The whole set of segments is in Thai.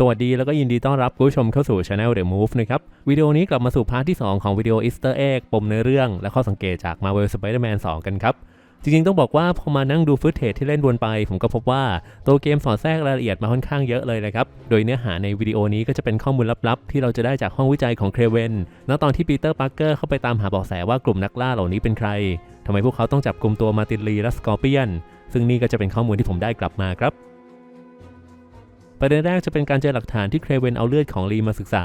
สวัสดีแล้วก็ยินดีต้อนรับผู้ชมเข้าสู่ Channel The Move นะครับ วิดีโอนี้กลับมาสู่พาร์ทที่ 2 ของวิดีโอ Easter Egg ปมในเรื่อง และข้อสังเกตจาก Marvel Spider-Man 2 กันครับ จริงๆ ต้องบอกว่าพอมานั่งดูฟุตเทจที่เล่นวนไป ผมก็พบว่าตัวเกมสอนแทรกรายละเอียดมาค่อนข้างเยอะเลยนะครับ โดยเนื้อหาในวิดีโอนี้ก็จะเป็นข้อมูลลับๆ ที่เราจะได้จากห้องวิจัยของเครเวนณตอนที่ปีเตอร์ปาร์เกอร์เข้าไปตามหาเบาะแสว่ากลุ่มนักล่าเหล่านี้เป็นใครทำไมพวกเขาต้องจับกลุ่มตัวมาตินลีและสกอร์เปียนซึ่งนี่ก็จะเป็นข้อมูลที่ผมได้กลับมาครับ ประเด็นแรกจะเป็นการเจอหลักฐานที่เครเวนเอาเลือดของลีมาศึกษา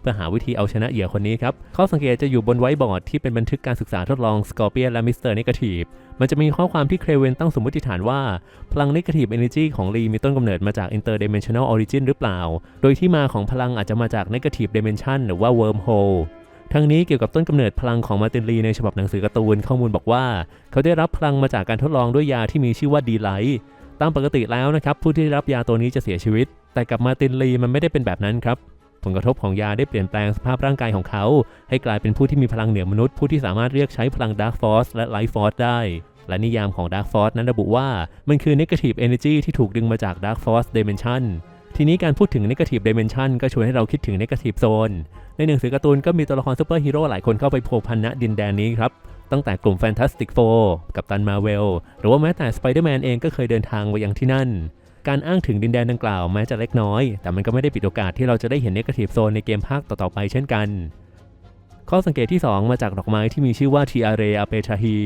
เพื่อหาวิธีเอาชนะเหยื่อคนนี้ครับข้อสังเกตจะอยู่บนไวท์บอร์ดที่เป็นบันทึกการศึกษาทดลองสกอร์เปียและมิสเตอร์เนกาทีฟมันจะมีข้อความที่เครเวนตั้งสมมติฐานว่า พลังเนกาทีฟเอเนจีของลีมีต้นกำเนิดมาจาก interdimensional origin หรือเปล่า โดยที่มาของพลังอาจจะมาจาก negative dimension หรือว่า wormhole ทั้งนี้เกี่ยวกับต้นกำเนิดพลังของมาตินลีในฉบับหนังสือการ์ตูนข้อมูลบอกว่า เขาได้รับพลังมาจากการทดลองด้วยยาที่มีชื่อว่าดีไลท์ ตามปกติแล้วนะครับผู้ที่ได้รับยาตัวนี้จะเสียชีวิต แต่กับมาตินลีมันไม่ได้เป็นแบบนั้นครับผลกระทบของยาได้เปลี่ยนแปลงสภาพร่างกายของเขา ให้กลายเป็นผู้ที่มีพลังเหนือมนุษย์ผู้ที่สามารถเรียกใช้พลังดาร์ f ฟอร์สและไลท์ฟอร์สได้ และนิยามของดาร์ f ฟอร์สนั้นระบุว่า มันคือ negative energy ที่ถูกดึงมาจากดาร์ f ฟอร์ส dimension ทีนี้การพูดถึง negative dimension ก็ชวนให้เราคิดถึง negative zone ในหนังสือการ์ตูนก็มีตัวละครซูเปอร์ฮีโร่หลายคนเข้าไปโผล่พันณดินแดนนี้ครับ ตั้งแต่กลุ่ม Fantastic Four กับตันมาเวล หรือว่าแม้แต่ Spider-Man เองก็เคยเดินทางไปยังที่นั่น การอ้างถึงดินแดนดังกล่าวแม้จะเล็กน้อย แต่มันก็ไม่ได้ปิดโอกาสที่เราจะได้เห็น Negative Zone ในเกมภาคต่อๆไปเช่นกัน ข้อสังเกตที่ 2 มาจากดอกไม้ที่มีชื่อว่า Tiare Apetahi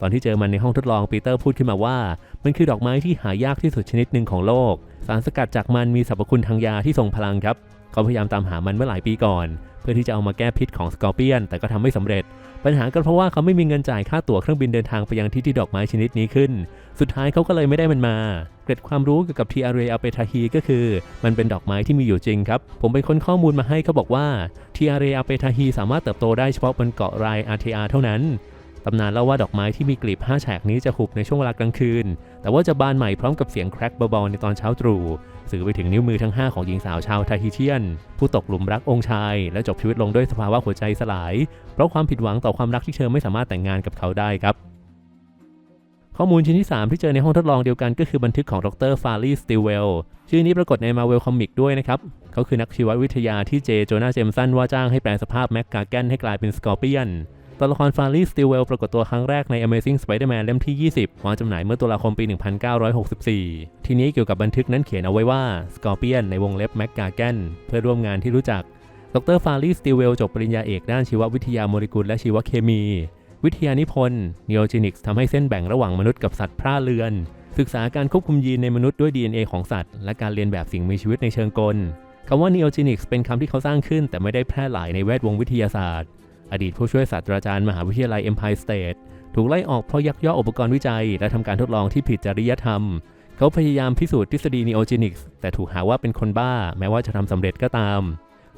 ตอนที่เจอมันในห้องทดลองปีเตอร์พูดขึ้นมาว่า มันคือดอกไม้ที่หายากที่สุดชนิดหนึ่งของโลก สารสกัดจากมันมีสรรพคุณทางยาที่ทรงพลังครับ เขาพยายามตามหามันเมื่อหลายปีก่อน เพื่อที่จะเอามาแก้พิษของสกอร์เปียน แต่ก็ทำไม่สำเร็จ ปัญหาก็เพราะว่าเขาไม่มีเงินจ่ายค่าตั๋วเครื่องบินเดินทางไปยังที่ที่ดอกไม้ชนิดนี้ขึ้น สุดท้ายเขาก็เลยไม่ได้มันมา เกร็ดความรู้เกี่ยวกับทีอาเรอเปทาฮีก็คือ มันเป็นดอกไม้ที่มีอยู่จริงครับ ผมไปค้นข้อมูลมาให้เขาบอกว่าทีอาเรอเปทาฮีสามารถเติบโตได้เฉพาะบนเกาะไรอาร์ทีอาเท่านั้น ตำนานเล่าว่าดอกไม้ที่มีกลีบ5แฉกนี้จะหุบในช่วงเวลากลางคืน แต่ว่าจะบานใหม่พร้อมกับเสียงแครกเบาๆในตอนเช้าตรู่สื่อไปถึงนิ้วมือทั้ง 5 ของหญิงสาวชาวไทฮิเทียน ผู้ตกหลุมรักองค์ชาย และจบชีวิตลงด้วยสภาวะหัวใจสลาย เพราะความผิดหวังต่อความรักที่เธอไม่สามารถแต่งงานกับเขาได้ครับ ข้อมูลชิ้นที่ 3 ที่เจอในห้องทดลองเดียวกันก็คือบันทึกของดรฟารีสติเวลชื่อนี้ปรากฏใน Marvel Comic ด้วยนะครับเขาคือนักชีววิทยาที่เจโจนาเจมสันว่าจ้างให้แปลสภาพแม็กกาแกนให้กลายเป็นสกอร์เปียน ตัวละครฟารีสติเวลปรากฏตัวครั้งแรกใน Amazing Spider-Man เล่มที่ 20 วางจำหน่ายเมื่อตุลาคมปี 1964 ทีนี้เกี่ยวกับบันทึกนั้นเขียนเอาไว้ว่าสกอร์เปียนในวงเล็บแม็กกาแกนเพื่อร่วมงานที่รู้จัก ดรฟารีสติเวลจบปริญญาเอกด้านชีววิทยาโมเลกุลและชีวเคมี วิทยานิพนธ์ Neogenics ทำให้เส้นแบ่งระหว่างมนุษย์กับสัตว์พร่าเรือน ศึกษาการควบคุมยีนในมนุษย์ด้วย DNA ของสัตว์ และการเรียนแบบสิ่งมีชีวิตในเชิงกลคำว่า Neogenics เป็นคำที่เขาสร้างขึ้น แต่ไม่ได้แพร่หลายในแวดวงวิทยาศาสตร์ อดีตผู้ช่วยศาสตราจารย์มหาวิทยาลัย Empire State ถูกไล่ออกเพราะยักยอกอุปกรณ์วิจัย และทำการทดลองที่ผิดจริยธรรม เขาพยายามพิสูจน์ทฤษฎี Neogenics แต่ถูกหาว่าเป็นคนบ้า แม้ว่าจะทำสำเร็จก็ตาม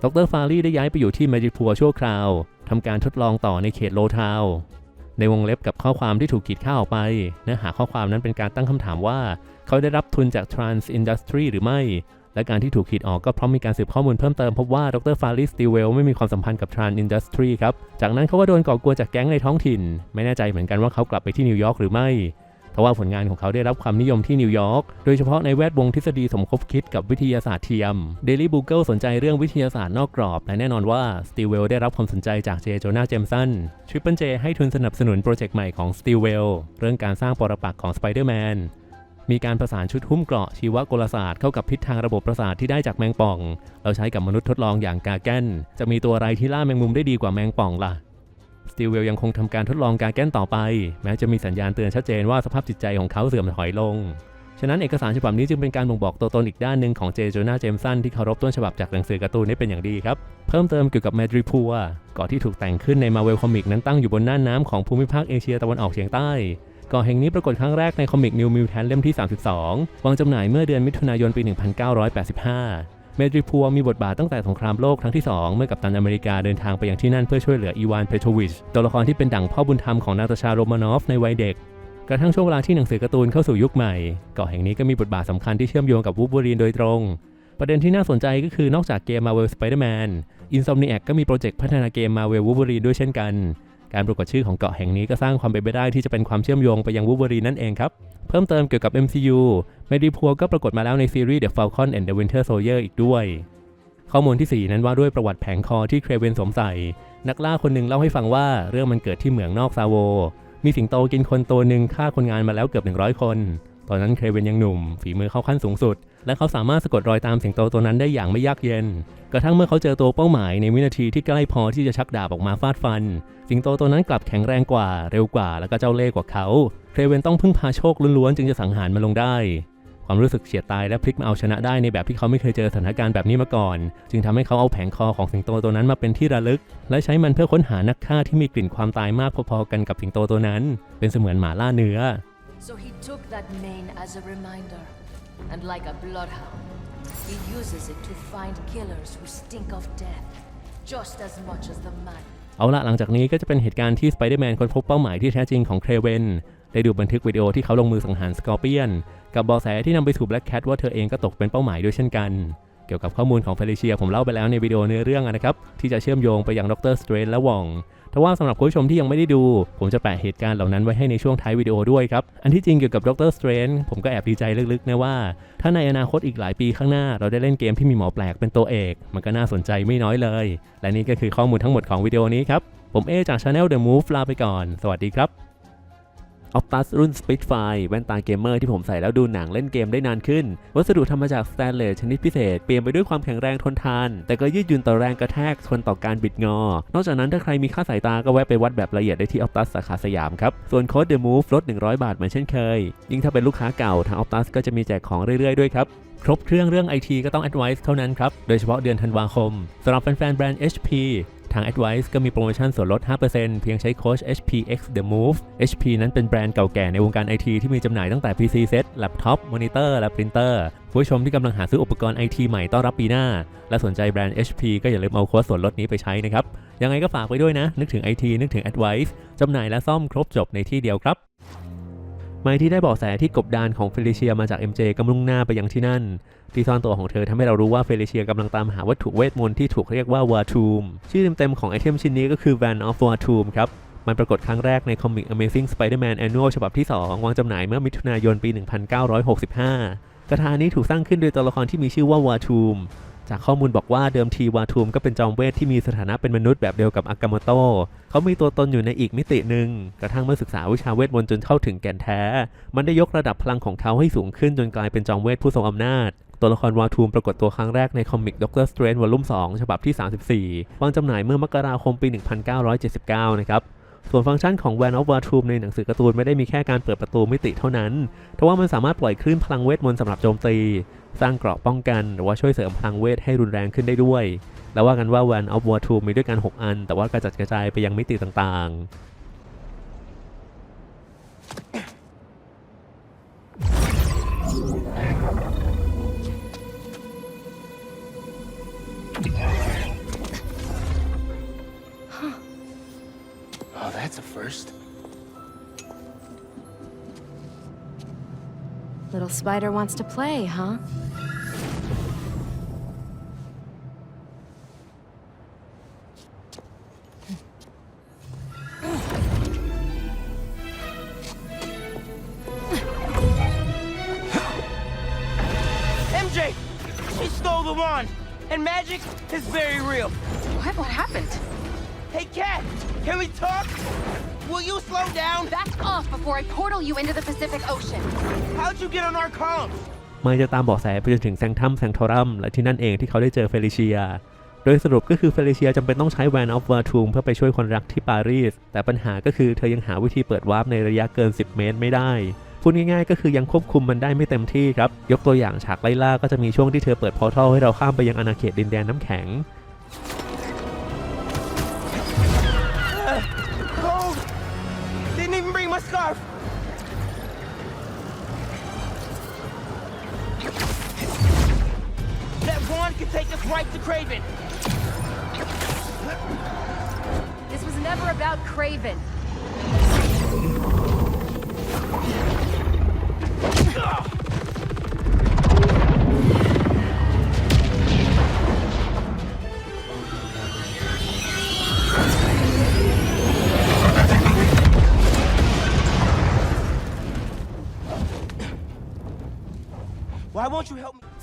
ดรฟารีได้ย้ายไปอยู่ที่แมจิพัวชั่วคราวทำการทดลองต่อในเขตโลทาวในวงเล็บกับข้อความที่ถูกขีดค่าออกไป เนื้อหาข้อความนั้นเป็นการตั้งคำถามว่า เขาได้รับทุนจาก Trans Industry หรือไม่ และการที่ถูกขีดออกก็เพราะมีการสืบข้อมูลเพิ่มเติมพบว่าดรฟาริสติเวลไม่มีความสัมพันธ์กับ Trans Industry ครับ จากนั้นเขาก็โดนก่อกวนจากแก๊งในท้องถิ่น ไม่แน่ใจเหมือนกันว่าเขากลับไปที่นิวยอร์กหรือไม่เพราะว่าผลงานของเขาได้รับความนิยมที่นิวยอร์ก โดยเฉพาะในแวดวงทฤษฎีสมคบคิดกับวิทยาศาสตร์เทียม Daily Bugle สนใจเรื่องวิทยาศาสตร์นอกกรอบ และแน่นอนว่าสตีเวลได้รับความสนใจจากเจโจนาเจมสันทริปเปิลเจให้ทุนสนับสนุนโปรเจกต์ใหม่ของสตีเวลเรื่องการสร้างปรปักษ์ของสไปเดอร์แมน มีการประสานชุดหุ้มเกราะชีวกลศาสตร์เข้ากับพิษทางระบบประสาทที่ได้จากแมงป่อง เราใช้กับมนุษย์ทดลองอย่างกาแกนจะมีตัวอะไรที่ล่าแมงมุมได้ดีกว่าแมงป่องล่ะสตีเวลยังคงทำการทดลองการแกนต่อไป แม้จะมีสัญญาณเตือนชัดเจนว่าสภาพจิตใจของเขาเสื่อมถอยลง ฉะนั้นเอกสารฉบับนี้จึงเป็นการบ่งบอกตัวตนอีกด้านหนึ่งของเจโจนาเจมสันที่เคารพต้นฉบับจากหนังสือการ์ตูนได้เป็นอย่างดีครับ เพิ่มเติมเกี่ยวกับแมดริพัวเกาะที่ถูกแต่งขึ้นในมาเวลคอมิกนั้นตั้งอยู่บนน่านน้ำของภูมิภาคเอเชียตะวันออกเฉียงใต้ เกาะแห่งนี้ปรากฏครั้งแรกในคอมิก New Mutant เล่มที่ 32 วางจำหน่ายเมื่อเดือนมิถุนายนปี 1985เมดริพัวมีบทบาทตั้งแต่สงครามโลกครั้งที่ 2 เมื่อกัปตันอเมริกาเดินทางไปยังที่นั่นเพื่อช่วยเหลืออีวานเพโทวิชตัวละครที่เป็นดั่งพ่อบุญธรรมของนาตาชาโรมานอฟในวัยเด็ก กระทั่งช่วงเวลาที่หนังสือการ์ตูนเข้าสู่ยุคใหม่ เกาะแห่งนี้ก็มีบทบาทสำคัญที่เชื่อมโยงกับวูบูรีนโดยตรง ประเด็นที่น่าสนใจก็คือนอกจากเกม Marvel Spider-Man Insomniac ก็มีโปรเจกต์พัฒนาเกม Marvel Wolverine ด้วยเช่นกัน การปรากฏชื่อของเกาะแห่งนี้ก็สร้างความเป็นไปได้ที่จะเป็นความเชื่อมโยงไปยังวูเวอรีนั่นเองครับ เพิ่มเติมเกี่ยวกับ MCU เมดิพัวก็ปรากฏมาแล้วในซีรีส์ The Falcon and the Winter Soldier อีกด้วย ข้อมูลที่ 4 นั้นว่าด้วยประวัติแผงคอที่เครเวนสวมใส่ นักล่าคนหนึ่งเล่าให้ฟังว่าเรื่องมันเกิดที่เหมืองนอกซาโว มีสิงโตกินคนตัวหนึ่งฆ่าคนงานมาแล้วเกือบ 100 คน ตอนนั้นเครเวนยังหนุ่ม ฝีมือเข้าขั้นสูงสุด และเขาสามารถสะกดรอยตามสิงโตตัวนั้นได้อย่างไม่ยากเย็น กระทั่งเมื่อเขาเจอตัวเป้าหมายในวินาทีที่ใกล้พอที่จะชักดาบออกมาฟาดฟัน สิงโตตัวนั้นกลับแข็งแรงกว่า เร็วกว่า แล้วก็เจ้าเล่ห์กว่าเขาเครเวนต้องพึ่งพาโชคล้วนๆจึงจะสังหารมันลงได้ ความรู้สึกเฉียดตายและพลิกมาเอาชนะได้ในแบบที่เขาไม่เคยเจอสถานการณ์แบบนี้มาก่อน จึงทำให้เขาเอาแผงคอของสิงโตตัวนั้นมาเป็นที่ระลึก และใช้มันเพื่อค้นหานักฆ่าที่มีกลิ่นความตายมากพอๆกันกับสิงโตตัวนั้น เป็นเสมือนหมาล่าเนื้อ So he took that mane as a reminder, and like a bloodhound, he uses it to find killers who stink of death just as much as the man. เอาละหลังจากนี้ก็จะเป็นเหตุการณ์ที่สไปเดอร์แมนค้นพบเป้าหมายที่แท้จริงของเครเวนได้ดูบันทึกวิดีโอที่เขาลงมือสังหารสกอร์เปียน กับเบาะแสที่นำไปสู่แบล็กแคทว่าเธอเองก็ตกเป็นเป้าหมายด้วยเช่นกัน เกี่ยวกับข้อมูลของเฟลิเชียผมเล่าไปแล้วในวิดีโอเนื้อเรื่องนะครับ ที่จะเชื่อมโยงไปยังดรสเตรนและวอง แต่ว่าสำหรับคุณผู้ชมที่ยังไม่ได้ดู ผมจะแปะเหตุการณ์เหล่านั้นไว้ให้ในช่วงท้ายวิดีโอด้วยครับ อันที่จริงเกี่ยวกับดรสเตรนผมก็แอบดีใจลึกๆนะว่า ถ้าในอนาคตอีกหลายปีข้างหน้า เราได้เล่นเกมที่มีหมอแปลกเป็นตัวเอก มันก็น่าสนใจไม่น้อยเลย และนี่ก็คือข้อมูลทั้งหมดของวิดีโอนี้ครับผมเอจาก Channel The Move ลาไปก่อน สวัสดีครับ ออ t ตัสรุ่น Spitfire แว่นตาเกมเมอร์ที่ผมใส่แล้วดูหนังเล่นเกมได้นานขึ้น วัสดุทำมาจากสแตนเลสชนิดพิเศษ เปลี่ยนไปด้วยความแข็งแรงทนทาน แต่ก็ยืดหยุ่นต่อแรงกระแทกทนต่อการบิดงอ นอกจากนั้นถ้าใครมีค่าสายตาก็แวะไปวัดแบบละเอียดได้ที่ออ t ตัสสาขาสยามครับ ส่วนโค้ด The Move ลด 100 บาทเหมือนเช่นเคย ยิ่งถ้าเป็นลูกค้าเก่าทางออ t ตัสก็จะมีแจกของเรื่อยๆด้วยครับครบเครื่องเรื่อง IT ก็ต้อง Advice เท่านั้นครับโดยเฉพาะเดือนธันวาคมสำหรับแฟนๆแบรนด์ HP ทาง Advice ก็มีโปรโมชั่นส่วนลด 5%เพียงใช้โค้ช HPX The Move HP นั้นเป็นแบรนด์เก่าแก่ในวงการ IT ที่มีจำหน่ายตั้งแต่ PC Set แล็ปท็อปมอนิเตอร์และปรินเตอร์ผู้ชมที่กำลังหาซื้ออุปกรณ์ IT ใหม่ต้อนรับปีหน้า และสนใจแบรนด์ HP ก็อย่าลืมเอาโค้ดส่วนลดนี้ไปใช้นะครับ ยังไงก็ฝากไว้ด้วยนะ นึกถึง IT นึกถึง Advice จำหน่ายและซ่อมครบจบในที่เดียวครับ ไมค์ที่ได้บาะแสที่กบดานของเฟลิเชียมาจาก MJ กำลุ่งหน้าไปยังที่นั่น ที่ซ่อนตัวของเธอทำให้เรารู้ว่าเฟลิเชียกำลังตามหาวัตถุเวทมนต์ที่ถูกเรียกว่าวาทูมชื่อเต็มๆของไอเทมชิ้นนี้ก็คือ Van of Watum ครับมันปรากฏครั้งแรกในคอมิก Amazing Spider-Man Annual ฉบับที่ 2 วางจำหน่ายเมื่อมิถุนายนปี 1965 กระทานี้ถูกสร้างขึ้นโดยตัวละครที่มีชื่อว่าวาทูม จากข้อมูลบอกว่าเดิมทีวาทูมก็เป็นจอมเวทที่มีสถานะเป็นมนุษย์แบบเดียวกับอากามโตเขามีตัวตนอยู่ในอีกมิติหนึ่งกระทั่งเมื่อศึกษาวิชาเวทมนต์จนเข้าถึงแก่นแท้ มันได้ยกระดับพลังของเขาให้สูงขึ้นจนกลายเป็นจอมเวทผู้ทรงอำนาจตัวละครวาทูมปรากฏตัวครั้งแรกในคอมิกด็อกเตอร์สเตรนวอลลุ่ม2ฉบับที่ 34 วางจำหน่ายเมื่อมกราคมปี 1979 นะครับ ส่วนฟังก์ชันของ Van of Watum ในหนังสือการ์ตูนไม่ได้มีแค่การเปิดประตูมิติเท่านั้นแต่ว่ามันสามารถปล่อยคลื่นพลังเวทมนต์สำหรับโจมตี สร้างเกราะป้องกัน หรือว่าช่วยเสริมพลังเวทให้รุนแรงขึ้นได้ด้วย แล้วว่ากันว่า Van of Watum มีด้วยกัน 6 อัน แต่ว่ากระจัดกระจายไปยังมิติต่างๆ Oh, that's a first. Little spider wants to play, huh? The wand! And magic is very real. What? What happened? Hey, Cat! Can we talk? Will you slow down? Back off before I portal you into the Pacific Ocean. How'd you get on our comms? ไมค์จะตามเบาะแสไปจนถึงแซงทัมแซงทอรัมและที่นั่นเองที่เขาได้เจอเฟลิเชีย โดยสรุปก็คือเฟลิเชียจำเป็นต้องใช้แวนออฟวาทูมเพื่อไปช่วยคนรักที่ปารีส แต่ปัญหาก็คือเธอยังหาวิธีเปิดวาร์ปในระยะเกิน 10 เมตรไม่ได้ พูดง่ายๆ ก็คือยังควบคุมมันได้ไม่เต็มที่ครับ ยกตัวอย่างฉากไล่ล่าก็จะมีช่วงที่เธอเปิดพอร์ทัลให้เราข้ามไปยังอาณาเขตดินแดนน้ำแข็ง Cold! Didn't even bring my scarf!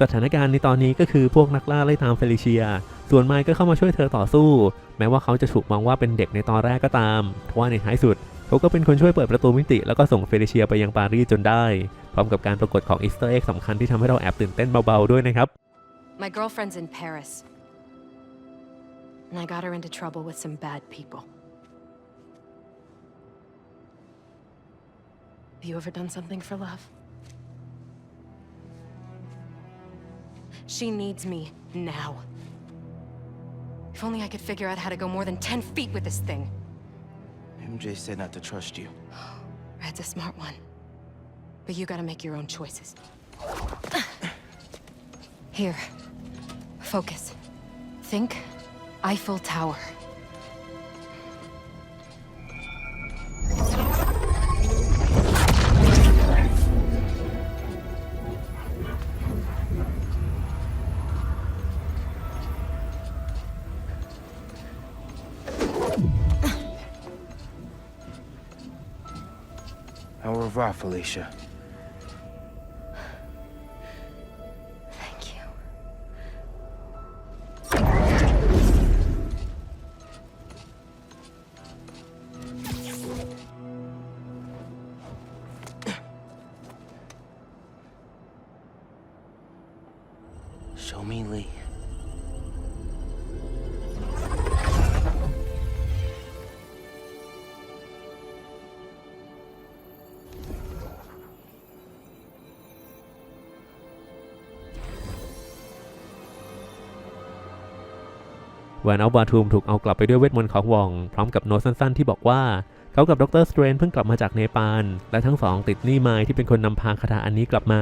สถานการณ์ในตอนนี้ก็คือพวกนักล่าไล่ตามเฟลิเชีย ส่วนไมค์ก็เข้ามาช่วยเธอต่อสู้ แม้ว่าเขาจะถูกมองว่าเป็นเด็กในตอนแรกก็ตามทว่าในท้ายสุด เขาก็เป็นคนช่วยเปิดประตูมิติ แล้วก็ส่งเฟลิเชียไปยังปารีสจนได้ พร้อมกับการปรากฏของอีสเตอร์เอ็กสำคัญที่ทำให้เราแอบตื่นเต้นเบาๆด้วยนะครับ My girlfriend's in Paris. And I got her into trouble with some bad people. Have you ever done something for love? She needs me now. If only I could figure out how to go more than 10 feet with this thing. MJ said not to trust you. Red's a smart one. But you gotta make your own choices. Here. Focus. Think Eiffel Tower. Revoir, Felicia. Thank you. Show me Lee. แวนอัลบาทูมถูกเอากลับไปด้วยเวทมนต์ของวอง พร้อมกับโน้ตสั้นๆ ที่บอกว่า เขากับดรสเตรนเพิ่งกลับมาจากเนปาล และทั้งสองติดหนี้ไม้ที่เป็นคนนำพาคาถาอันนี้กลับมา